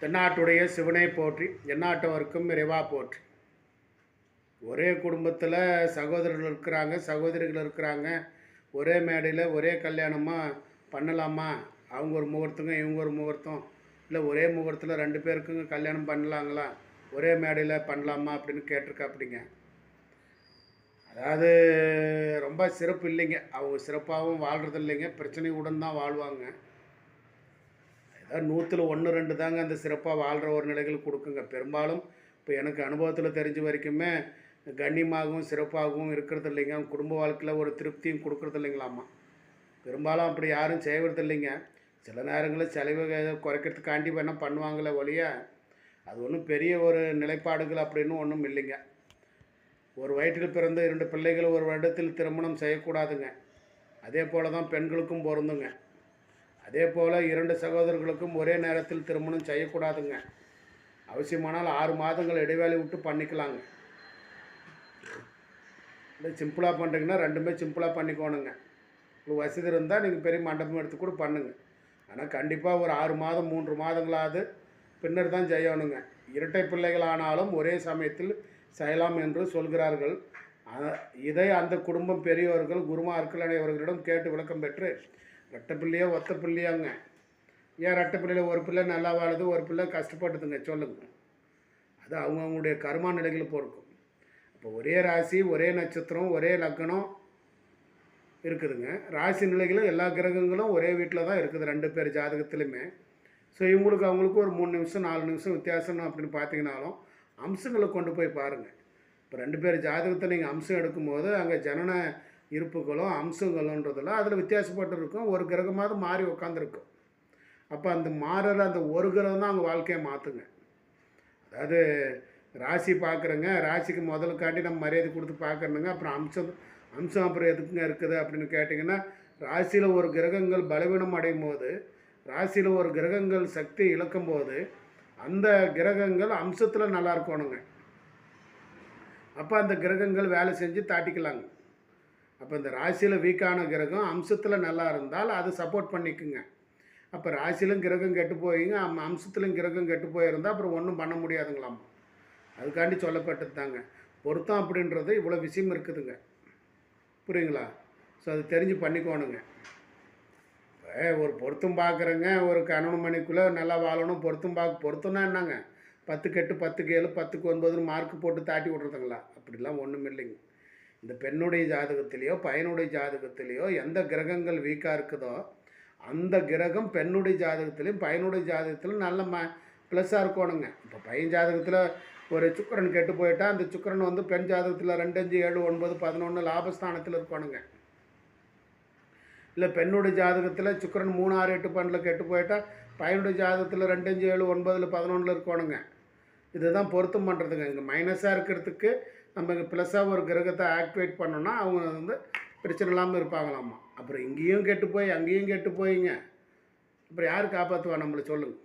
தென்னாட்டுடைய சிவனை போற்றி எந்நாட்டவர்க்கும் இறைவா போற்றி. ஒரே குடும்பத்தில் சகோதரர்கள் இருக்கிறாங்க சகோதரிகள் இருக்கிறாங்க. ஒரே மேடையில் ஒரே கல்யாணமாக பண்ணலாமா? அவங்க ஒரு முகூர்த்தங்க இவங்க ஒரு முகூர்த்தம். இல்லை ஒரே முகூர்த்தத்தில் ரெண்டு பேருக்குங்க கல்யாணம் பண்ணலாங்களா? ஒரே மேடையில் பண்ணலாமா அப்படின்னு கேட்டிருக்காப்பிடிங்க. அதாவது ரொம்ப சிறப்பு இல்லைங்க. அவங்க சிறப்பாகவும் வாழ்கிறது இல்லைங்க பிரச்சனையுடன் தான் வாழ்வாங்க. நூற்றில் ஒன்று ரெண்டு தாங்க அந்த சிறப்பாக வாழ்கிற ஒரு நிலைகள் கொடுக்குங்க. பெரும்பாலும் இப்போ எனக்கு அனுபவத்தில் தெரிஞ்ச வரைக்குமே கண்ணியமாகவும் சிறப்பாகவும் இருக்கிறது இல்லைங்க. குடும்ப வாழ்க்கையில் ஒரு திருப்தியும் கொடுக்குறது இல்லைங்களாம்மா. பெரும்பாலும் அப்படி யாரும் செய்வது இல்லைங்க. சில நேரங்களில் செலவு குறைக்கிறதுக்காண்டி வேணால் பண்ணுவாங்களே ஒழிய அது ஒன்றும் பெரிய ஒரு நிலைப்பாடுகள் அப்படின்னு ஒன்றும் இல்லைங்க. ஒரு வயிற்றில் பிறந்த இரண்டு பிள்ளைகள் ஒரு வருடத்தில் திருமணம் செய்யக்கூடாதுங்க. அதே போல் தான் பெண்களுக்கும் பொருந்துங்க. அதே போல் இரண்டு சகோதரர்களுக்கும் ஒரே நேரத்தில் திருமணம் செய்யக்கூடாதுங்க. அவசியமானால் ஆறு மாதங்கள் இடைவேளை விட்டு பண்ணிக்கலாங்க. இல்லை சிம்பிளாக பண்ணுறீங்கன்னா ரெண்டுமே சிம்பிளாக பண்ணிக்கோணுங்க. உங்களுக்கு வசதி இருந்தால் நீங்கள் பெரிய மண்டபம் எடுத்து கூட பண்ணுங்க. ஆனால் கண்டிப்பாக ஒரு ஆறு மாதம் மூன்று மாதங்களாவது பின்னர் தான் செய்யணுங்க. இரட்டை பிள்ளைகள் ஆனாலும் ஒரே சமயத்தில் செய்யலாம் என்று சொல்கிறார்கள். இதை அந்த குடும்பம் பெரியவர்கள் குருமார்கள் அனைவர்களிடம் கேட்டு விளக்கம் பெற்று ரெட்டை பிள்ளையோ ஒத்த பிள்ளையாங்க. ஏன் ரெட்டை பிள்ளையில் ஒரு பிள்ளை நல்லா வாழுது ஒரு பிள்ளை கஷ்டப்பட்டுதுங்க? சொல்லுங்க. அது அவங்கவுங்களுடைய கர்மா நிலைகள் பொறுக்கும். இப்போ ஒரே ராசி ஒரே நட்சத்திரம் ஒரே லக்னம் இருக்குதுங்க. ராசி நிலைகளும் எல்லா கிரகங்களும் ஒரே வீட்டில் தான் இருக்குது ரெண்டு பேர் ஜாதகத்துலையுமே ஸோ இவங்களுக்கு அவங்களுக்கு ஒரு மூணு நிமிஷம் நாலு நிமிஷம் வித்தியாசம் அப்படின்னு பார்த்தீங்கனாலும் அம்சங்களை கொண்டு போய் பாருங்கள் இப்போ ரெண்டு பேர் ஜாதகத்தை நீங்கள் அம்சம் எடுக்கும்போது அங்கே ஜனன இருப்புகளும் அம்சங்களுன்றதில் அதில் வித்தியாசப்பட்டு இருக்கும் ஒரு கிரகமாவது மாறி உட்காந்துருக்கும் அப்போ அந்த மாறுற அந்த ஒரு கிரகம் தான் அவங்க வாழ்க்கையை மாற்றுங்க அதாவது ராசி பார்க்குறேங்க ராசிக்கு முதல்ல காட்டி நம்ம மரியாதை கொடுத்து பார்க்குறனுங்க அப்புறம் அம்சம் அம்சம் அப்புறம் எதுக்குங்க இருக்குது அப்படின்னு கேட்டிங்கன்னா ராசியில் ஒரு கிரகங்கள் பலவீனம் அடையும் போது ராசியில் ஒரு கிரகங்கள் சக்தி இழக்கும் போது அந்த கிரகங்கள் அம்சத்தில் நல்லா இருக்கணுங்க. அப்போ அந்த கிரகங்கள் வேலை செஞ்சு தாட்டிக்கலாங்க. அப்போ இந்த ராசியில் வீக்கான கிரகம் அம்சத்தில் நல்லா இருந்தால் அது சப்போர்ட் பண்ணிக்குங்க. அப்போ ராசியிலும் கிரகம் கெட்டு போயிங்க அம் அம்சத்திலும் கிரகம் கெட்டு போயிருந்தால் அப்புறம் ஒன்றும் பண்ண முடியாதுங்களாம். அதுக்காண்டி சொல்லப்பட்டது தாங்க பொருத்தம் அப்படின்றது இவ்வளோ விஷயம் இருக்குதுங்க. புரியுங்களா? ஸோ அது தெரிஞ்சு பண்ணிக்கோணுங்க. இப்போ ஒரு பொருத்தம் பார்க்குறேங்க ஒரு கணவன் மணிக்குள்ளே நல்லா வாழணும். பொருத்தம் பார்க்க பொருத்தம்னா என்னங்க? பத்து கெட்டு பத்துக்கு ஏழு பத்துக்கு ஒன்பதுன்னு மார்க் போட்டு தாட்டி விட்றதுங்களா? அப்படிலாம் ஒன்றும் இல்லைங்க இந்த பெண்ணுடைய ஜாதகத்திலேயோ பையனுடைய ஜாதகத்திலேயோ எந்த கிரகங்கள் வீக்காக இருக்குதோ அந்த கிரகம் பெண்ணுடைய ஜாதகத்திலையும் பையனுடைய ஜாதகத்திலும் நல்ல ம ப்ளஸ்ஸாக இருக்கணுங்க. இப்போ பையன் ஜாதகத்தில் ஒரு சுக்கிரன் கெட்டு போயிட்டால் அந்த சுக்கிரன் வந்து பெண் ஜாதகத்தில் ரெண்டு அஞ்சு ஏழு ஒன்பது பதினொன்று லாபஸ்தானத்தில் இருக்கணுங்க. இல்லை பெண்ணுடைய ஜாதகத்தில் சுக்கிரன் மூணு ஆறு எட்டு பன்னில் கெட்டு போயிட்டால் பையனுடைய ஜாதகத்தில் ரெண்டு அஞ்சு ஏழு ஒன்பதில் பதினொன்றில் இருக்கணுங்க. இதுதான் பொருத்தம் பண்ணுறதுங்க இங்கே மைனஸாக இருக்கிறதுக்கு நம்ம இங்கே ப்ளஸ்ஸாக ஒரு கிரகத்தை ஆக்டிவேட் பண்ணோன்னா அவங்க வந்து பிரச்சனை இல்லாமல் இருப்பாங்களாமா அப்புறம் இங்கேயும் கெட்டு போய் அங்கேயும் கெட்டு போயிங்க. அப்புறம் யார் காப்பாற்றுவா நம்மளை சொல்லுங்கள்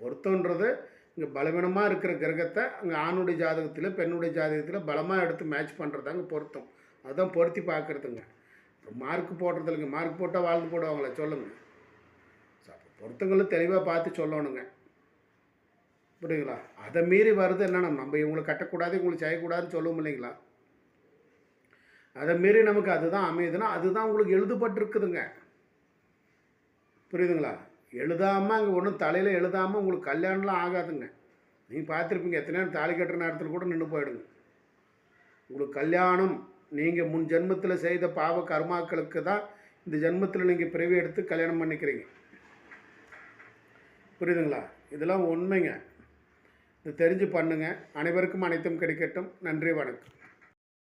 பொருத்தன்றது இங்கே பலவீனமாக இருக்கிற கிரகத்தை அங்கே ஆணுடைய ஜாதகத்தில் பெண்ணுடைய ஜாதகத்தில் பலமாக எடுத்து மேட்ச் பண்ணுறதாங்க பொருத்தம். அதுதான் பொருத்தி பார்க்குறதுங்க மார்க் போடுறது இல்லைங்க மார்க் போட்டால் வாழ்ந்து போடுவாங்களே சொல்லுங்கள் பொருத்தங்களும் தெளிவாக பார்த்து சொல்லணுங்க. புரியுங்களா அதை மீறி வருது என்னென்னா நம்ம இவங்களை கட்டக்கூடாது இவங்களுக்கு செய்யக்கூடாதுன்னு சொல்லுவோம் இல்லைங்களா? அதை மீறி நமக்கு அதுதான் அமையுதுன்னா அதுதான் உங்களுக்கு எழுதப்பட்டிருக்குதுங்க. புரியுதுங்களா? எழுதாமல் அங்கே ஒன்றும் தலையில் எழுதாமல் உங்களுக்கு கல்யாணம்லாம் ஆகாதுங்க. நீங்கள் பார்த்துருப்பீங்க எத்தனை நேரம் தாலி கட்டுற நேரத்தில் கூட நின்று போயிடுங்க. உங்களுக்கு கல்யாணம் நீங்கள் முன் ஜென்மத்தில் செய்த பாவ கர்மாக்களுக்கு தான் இந்த ஜென்மத்தில் நீங்கள் பிறவி எடுத்து கல்யாணம் பண்ணிக்கிறீங்க. புரியுதுங்களா? இதெல்லாம் உண்மைங்க. இது தெரிஞ்சு பண்ணுங்க. அனைவருக்கும் அனைத்தும் கிடைக்கட்டும். நன்றி வணக்கம்.